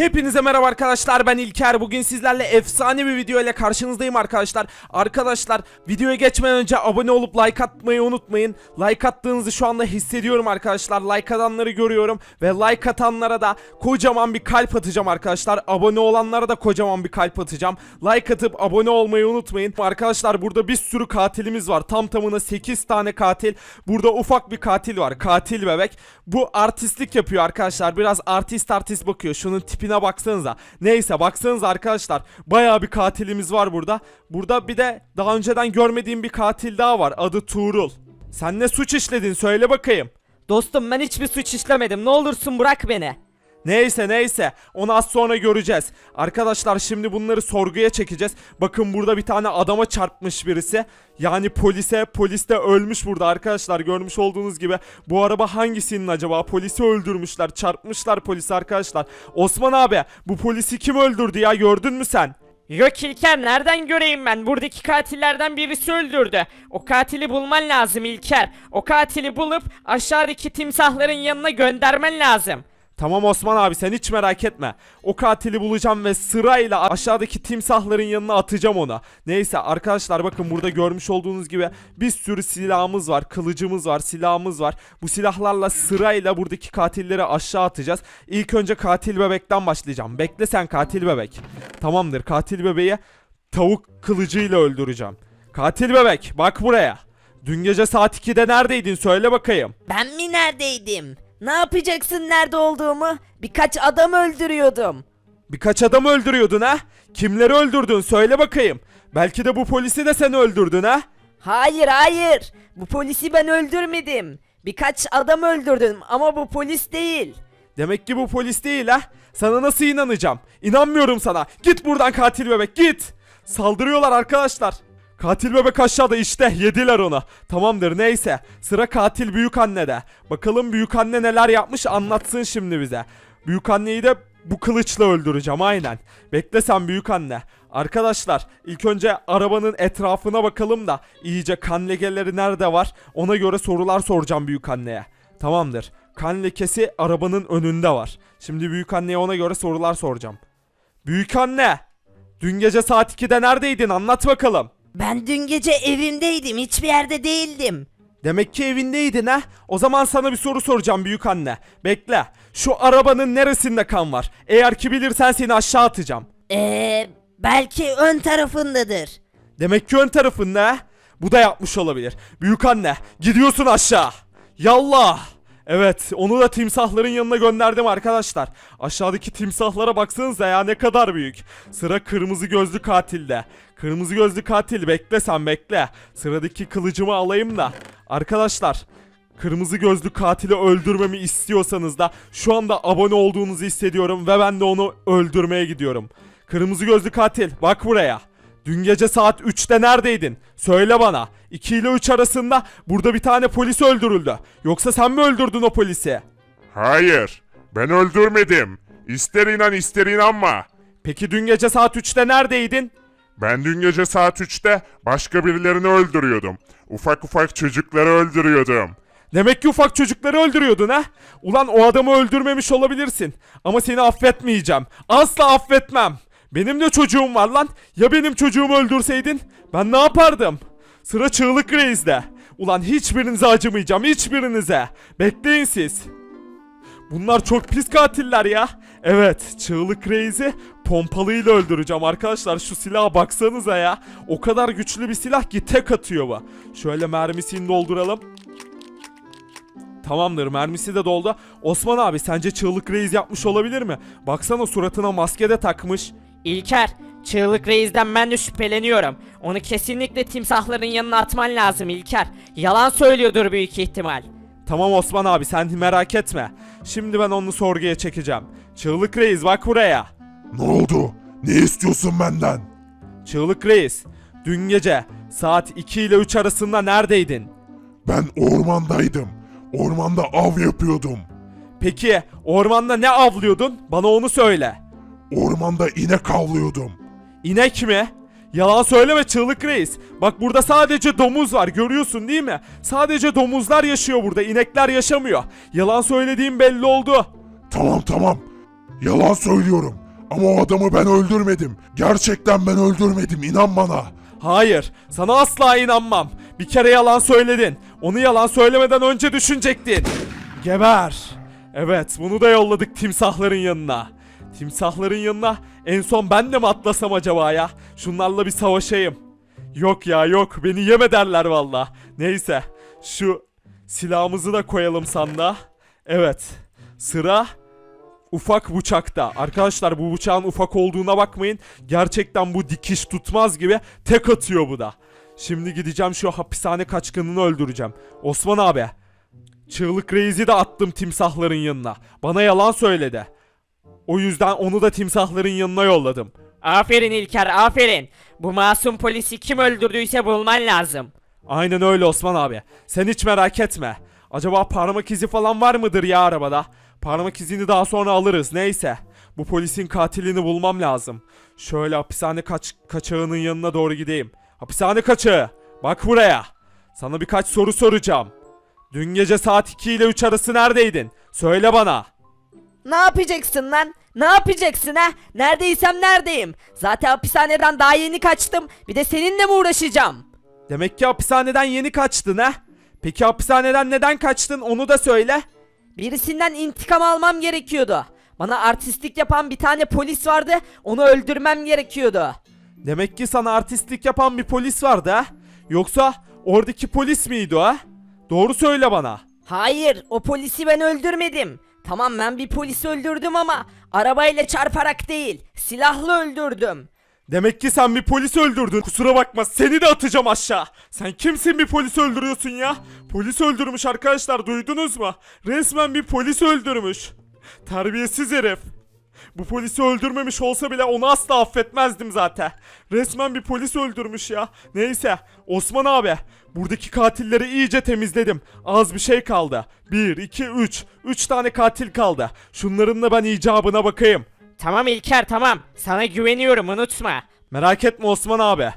Hepinize merhaba arkadaşlar ben İlker. Bugün sizlerle efsane bir video ile karşınızdayım arkadaşlar. Arkadaşlar videoya geçmeden önce abone olup like atmayı unutmayın. Like attığınızı şu anda hissediyorum arkadaşlar. Like atanları görüyorum Ve like atanlara da kocaman bir kalp atacağım arkadaşlar. Abone olanlara da kocaman bir kalp atacağım. Like atıp abone olmayı unutmayın. Arkadaşlar burada bir sürü katilimiz var. Tam tamına 8 tane katil. Burada ufak bir katil var. Katil bebek. Bu artistlik yapıyor arkadaşlar. Biraz artist artist bakıyor. Şunun tipine baksanıza. Neyse baksanıza arkadaşlar. Bayağı bir katilimiz var burada. Burada bir de daha önceden görmediğim bir katil daha var. Adı Tuğrul. Sen ne suç işledin? Söyle bakayım. Dostum ben hiçbir suç işlemedim. Ne olursun bırak beni. Neyse neyse onu az sonra göreceğiz. Arkadaşlar şimdi bunları sorguya çekeceğiz. Bakın burada bir tane adama çarpmış birisi. Yani polise polis de ölmüş burada arkadaşlar görmüş olduğunuz gibi. Bu araba hangisinin acaba? Polisi öldürmüşler çarpmışlar polisi arkadaşlar. Osman abi bu polisi kim öldürdü ya gördün mü sen? Yok İlker nereden göreyim ben? Buradaki katillerden birisi öldürdü. O katili bulman lazım İlker. O katili bulup aşağıdaki timsahların yanına göndermen lazım. Tamam Osman abi sen hiç merak etme. O katili bulacağım ve sırayla aşağıdaki timsahların yanına atacağım ona. Neyse arkadaşlar bakın burada görmüş olduğunuz gibi bir sürü silahımız var. Kılıcımız var, silahımız var. Bu silahlarla sırayla buradaki katilleri aşağı atacağız. İlk önce katil bebekten başlayacağım. Bekle sen katil bebek. Tamamdır katil bebeği tavuk kılıcıyla öldüreceğim. Katil bebek bak buraya. Dün gece saat 2'de neredeydin söyle bakayım. Ben mi neredeydim? Ne yapacaksın nerede olduğumu? Birkaç adam öldürüyordum. Birkaç adam öldürüyordun ha? Kimleri öldürdün söyle bakayım. Belki de bu polisi de sen öldürdün ha? Hayır hayır. Bu polisi ben öldürmedim. Birkaç adam öldürdüm ama bu polis değil. Demek ki bu polis değil ha? Sana nasıl inanacağım? İnanmıyorum sana. Git buradan katil bebek git. Saldırıyorlar arkadaşlar. Katil bebek aşağıda işte yediler onu. Tamamdır neyse. Sıra katil büyük annede. Bakalım büyük anne neler yapmış anlatsın şimdi bize. Büyük anneyi de bu kılıçla öldüreceğim aynen. Bekle sen büyük anne. Arkadaşlar ilk önce arabanın etrafına bakalım da iyice kan lekeleri nerede var ona göre sorular soracağım büyük anneye. Tamamdır. Kan lekesi arabanın önünde var. Şimdi büyük anneye ona göre sorular soracağım. Büyük anne! Dün gece saat 2'de neredeydin anlat bakalım. Ben dün gece evimdeydim. Hiçbir yerde değildim. Demek ki evindeydin ha? O zaman sana bir soru soracağım büyük anne. Bekle. Şu arabanın neresinde kan var? Eğer ki bilirsen seni aşağı atacağım. Eee belki ön tarafındadır. Demek ki ön tarafında ha? Bu da yapmış olabilir. Büyük anne gidiyorsun aşağı. Yallah. Evet onu da timsahların yanına gönderdim arkadaşlar. Aşağıdaki timsahlara baksanıza ya ne kadar büyük. Sıra kırmızı gözlü katilde. Kırmızı gözlü katil bekle sen bekle. Sıradaki kılıcımı alayım da. Arkadaşlar Kırmızı gözlü katili öldürmemi istiyorsanız da şu anda abone olduğunuzu hissediyorum ve ben de onu öldürmeye gidiyorum. Kırmızı gözlü katil bak buraya. Dün gece saat 3'te neredeydin? Söyle bana. 2 ile 3 arasında burada bir tane polis öldürüldü. Yoksa sen mi öldürdün o polisi? Hayır, ben öldürmedim. İster inan ister inanma. Peki dün gece saat 3'te neredeydin? Ben dün gece saat 3'te başka birilerini öldürüyordum. Ufak ufak çocukları öldürüyordum. Demek ki ufak çocukları öldürüyordun ha? Ulan o adamı öldürmemiş olabilirsin. Ama seni affetmeyeceğim. Asla affetmem. Benim de çocuğum var lan. Ya benim çocuğumu öldürseydin? Ben ne yapardım? Sıra çığlık reisde. Ulan hiçbirinize acımayacağım. Hiçbirinize. Bekleyin siz. Bunlar çok pis katiller ya. Evet, çığlık reisi pompalıyla öldüreceğim arkadaşlar. Şu silaha baksanıza ya. O kadar güçlü bir silah ki tek atıyor bu. Şöyle mermisini dolduralım. Tamamdır mermisi de doldu. Osman abi sence çığlık reis yapmış olabilir mi? Baksana suratına maske de takmış. İlker, çığlık reisden ben de şüpheleniyorum. Onu kesinlikle timsahların yanına atman lazım İlker. Yalan söylüyordur büyük ihtimal. Tamam Osman abi sen merak etme. Şimdi ben onu sorguya çekeceğim. Çığlık reis bak buraya. Ne oldu? Ne istiyorsun benden? Çığlık reis. Dün gece saat 2 ile 3 arasında neredeydin? Ben ormandaydım. Ormanda av yapıyordum. Peki ormanda ne avlıyordun? Bana onu söyle. Ormanda inek avlıyordum. İnek mi? Yalan söyleme çığlık reis. Bak burada sadece domuz var görüyorsun değil mi? Sadece domuzlar yaşıyor burada inekler yaşamıyor. Yalan söylediğim belli oldu. Tamam tamam. Yalan söylüyorum. Ama o adamı ben öldürmedim. Gerçekten ben öldürmedim inan bana. Hayır, sana asla inanmam. Bir kere yalan söyledin. Onu yalan söylemeden önce düşünecektin. Geber. Evet, bunu da yolladık timsahların yanına. Timsahların yanına en son ben de mi atlasam acaba ya? Şunlarla bir savaşayım. Yok ya yok, beni yeme derler valla. Neyse, şu silahımızı da koyalım sandığa. Evet, sıra ufak bıçakta. Arkadaşlar bu bıçağın ufak olduğuna bakmayın. Gerçekten bu dikiş tutmaz gibi tek atıyor bu da. Şimdi gideceğim şu hapishane kaçkınını öldüreceğim. Osman abi. Çığlık Reis'i de attım timsahların yanına. Bana yalan söyledi. O yüzden onu da timsahların yanına yolladım. Aferin İlker aferin. Bu masum polisi kim öldürdüyse bulman lazım. Aynen öyle Osman abi. Sen hiç merak etme. Acaba parmak izi falan var mıdır ya arabada? Parmak izini daha sonra alırız neyse. Bu polisin katilini bulmam lazım. Şöyle hapishane kaç kaçağının yanına doğru gideyim. Hapishane kaçağı. Bak buraya. Sana birkaç soru soracağım. Dün gece saat 2 ile 3 arası neredeydin? Söyle bana. Ne yapacaksın lan? Ne yapacaksın ha? Neredeysem neredeyim? Zaten hapishaneden daha yeni kaçtım. Bir de seninle mi uğraşacağım? Demek ki hapishaneden yeni kaçtın ha? Peki hapishaneden neden kaçtın onu da söyle. Birisinden intikam almam gerekiyordu. Bana artistlik yapan bir tane polis vardı. Onu öldürmem gerekiyordu. Demek ki sana artistlik yapan bir polis vardı ha? Yoksa oradaki polis miydi o ha? Doğru söyle bana. Hayır, o polisi ben öldürmedim. Tamam ben bir polisi öldürdüm ama arabayla çarparak değil, silahla öldürdüm. Demek ki sen bir polis öldürdün. Kusura bakma seni de atacağım aşağı. Sen kimsin bir polis öldürüyorsun ya? Polis öldürmüş arkadaşlar duydunuz mu? Resmen bir polis öldürmüş. Terbiyesiz herif. Bu polisi öldürmemiş olsa bile onu asla affetmezdim zaten. Resmen bir polis öldürmüş ya. Neyse Osman abi buradaki katilleri iyice temizledim. Az bir şey kaldı. 1, 2, 3. 3 tane katil kaldı. Şunların da ben icabına bakayım. Tamam İlker tamam. Sana güveniyorum unutma. Merak etme Osman abi.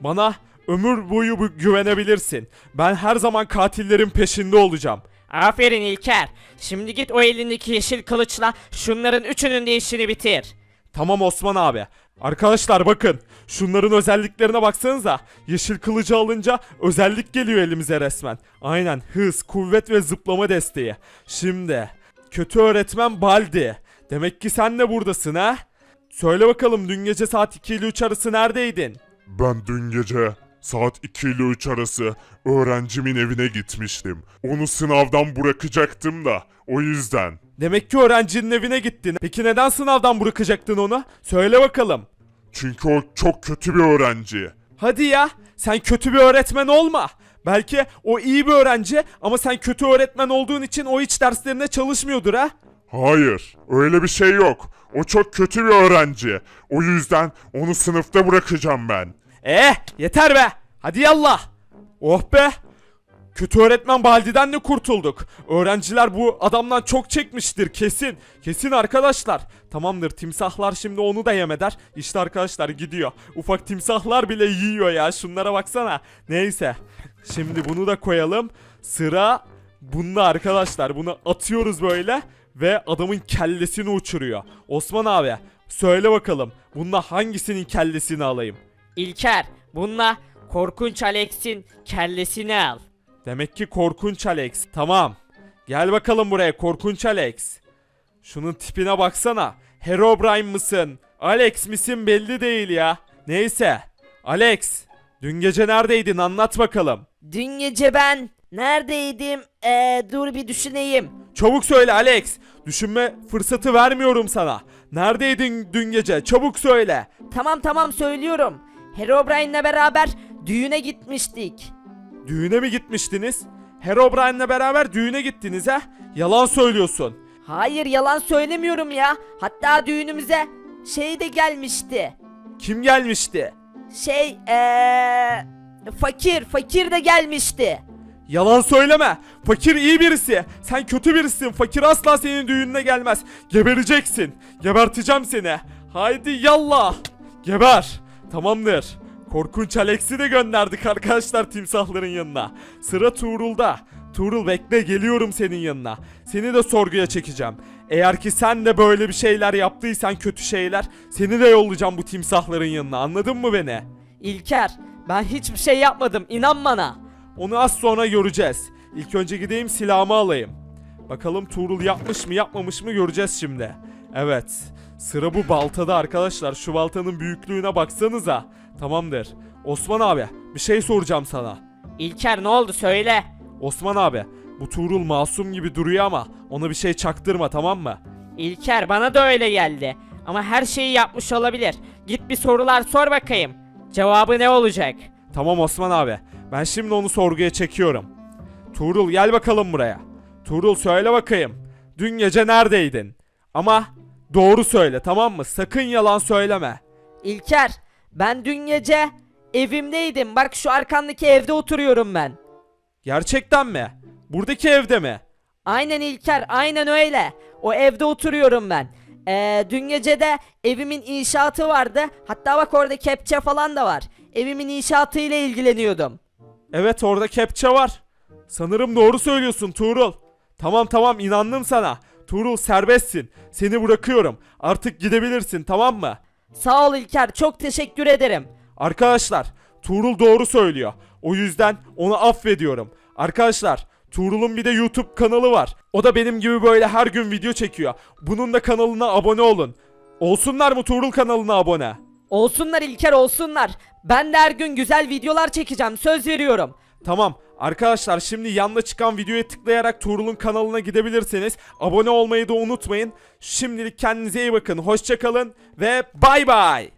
Bana ömür boyu güvenebilirsin. Ben her zaman katillerin peşinde olacağım. Aferin İlker. Şimdi git o elindeki yeşil kılıçla şunların üçünün de işini bitir. Tamam Osman abi. Arkadaşlar bakın. Şunların özelliklerine baksanıza. Yeşil kılıcı alınca özellik geliyor elimize resmen. Aynen hız, kuvvet ve zıplama desteği. Şimdi kötü öğretmen Baldi. Demek ki sen de buradasın ha? Söyle bakalım dün gece saat 2 ile 3 arası neredeydin? Ben dün gece saat 2 ile 3 arası öğrencimin evine gitmiştim. Onu sınavdan bırakacaktım da o yüzden. Demek ki öğrencinin evine gittin. Peki neden sınavdan bırakacaktın onu? Söyle bakalım. Çünkü o çok kötü bir öğrenci. Hadi ya, sen kötü bir öğretmen olma. Belki o iyi bir öğrenci ama sen kötü öğretmen olduğun için o hiç derslerine çalışmıyordur ha? Hayır, öyle bir şey yok. O çok kötü bir öğrenci. O yüzden onu sınıfta bırakacağım ben. Eh, yeter be. Hadi yallah. Oh be. Kötü öğretmen Baldi'den de kurtulduk. Öğrenciler bu adamdan çok çekmiştir kesin. Kesin arkadaşlar. Tamamdır timsahlar şimdi onu da yemeder. İşte arkadaşlar gidiyor. Ufak timsahlar bile yiyor ya şunlara baksana. Neyse. Şimdi bunu da koyalım. Sıra bunda arkadaşlar. Bunu atıyoruz böyle ve adamın kellesini uçuruyor. Osman abi söyle bakalım. Bunda hangisinin kellesini alayım? İlker bununla korkunç Alex'in kellesini al. Demek ki korkunç Alex. Tamam. Gel bakalım buraya korkunç Alex. Şunun tipine baksana. Herobrine mısın? Alex misin belli değil ya. Neyse. Alex. Dün gece neredeydin anlat bakalım. Dün gece ben neredeydim? Ee, dur bir düşüneyim. Çabuk söyle Alex. Düşünme fırsatı vermiyorum sana. Neredeydin dün gece? Çabuk söyle. Tamam tamam söylüyorum. Herobrine'le beraber düğüne gitmiştik. Düğüne mi gitmiştiniz? Herobrine'le beraber düğüne gittiniz ha? Yalan söylüyorsun. Hayır yalan söylemiyorum ya. Hatta düğünümüze şey de gelmişti. Kim gelmişti? Şey eee fakir fakir de gelmişti. Yalan söyleme. Fakir iyi birisi. Sen kötü birisin. Fakir asla senin düğününe gelmez. Gebereceksin. Geberteceğim seni. Haydi yallah. Geber. Tamamdır. Korkunç Alex'i de gönderdik arkadaşlar timsahların yanına. Sıra Tuğrul'da. Tuğrul bekle geliyorum senin yanına. Seni de sorguya çekeceğim. Eğer ki sen de böyle bir şeyler yaptıysan kötü şeyler seni de yollayacağım bu timsahların yanına anladın mı beni? İlker ben hiçbir şey yapmadım inan bana. Onu az sonra göreceğiz. İlk önce gideyim silahımı alayım. Bakalım Tuğrul yapmış mı yapmamış mı göreceğiz şimdi. Evet. Sıra bu baltada arkadaşlar. Şu baltanın büyüklüğüne baksanıza. Tamamdır. Osman abi bir şey soracağım sana. İlker ne oldu söyle. Osman abi bu Tuğrul masum gibi duruyor ama ona bir şey çaktırma tamam mı? İlker bana da öyle geldi. Ama her şeyi yapmış olabilir. Git bir sorular sor bakayım. Cevabı ne olacak? Tamam Osman abi. Ben şimdi onu sorguya çekiyorum. Tuğrul gel bakalım buraya. Tuğrul söyle bakayım. Dün gece neredeydin? Ama doğru söyle tamam mı? Sakın yalan söyleme. İlker ben dün gece evimdeydim bak şu arkandaki evde oturuyorum ben. Gerçekten mi? Buradaki evde mi? Aynen İlker aynen öyle. O evde oturuyorum ben. Ee, dün gece de evimin inşaatı vardı. Hatta bak orada kepçe falan da var. Evimin inşaatı ile ilgileniyordum. Evet orada kepçe var. Sanırım doğru söylüyorsun Tuğrul. Tamam tamam inandım sana. Tuğrul serbestsin. Seni bırakıyorum. Artık gidebilirsin tamam mı? Sağ ol İlker çok teşekkür ederim. Arkadaşlar Tuğrul doğru söylüyor. O yüzden onu affediyorum. Arkadaşlar Tuğrul'un bir de YouTube kanalı var. O da benim gibi böyle her gün video çekiyor. Bunun da kanalına abone olun. Olsunlar mı Tuğrul kanalına abone? Olsunlar İlker olsunlar. Ben de her gün güzel videolar çekeceğim söz veriyorum. Tamam arkadaşlar şimdi yanına çıkan videoya tıklayarak Tuğrul'un kanalına gidebilirsiniz. Abone olmayı da unutmayın. Şimdilik kendinize iyi bakın. Hoşçakalın ve bay bay.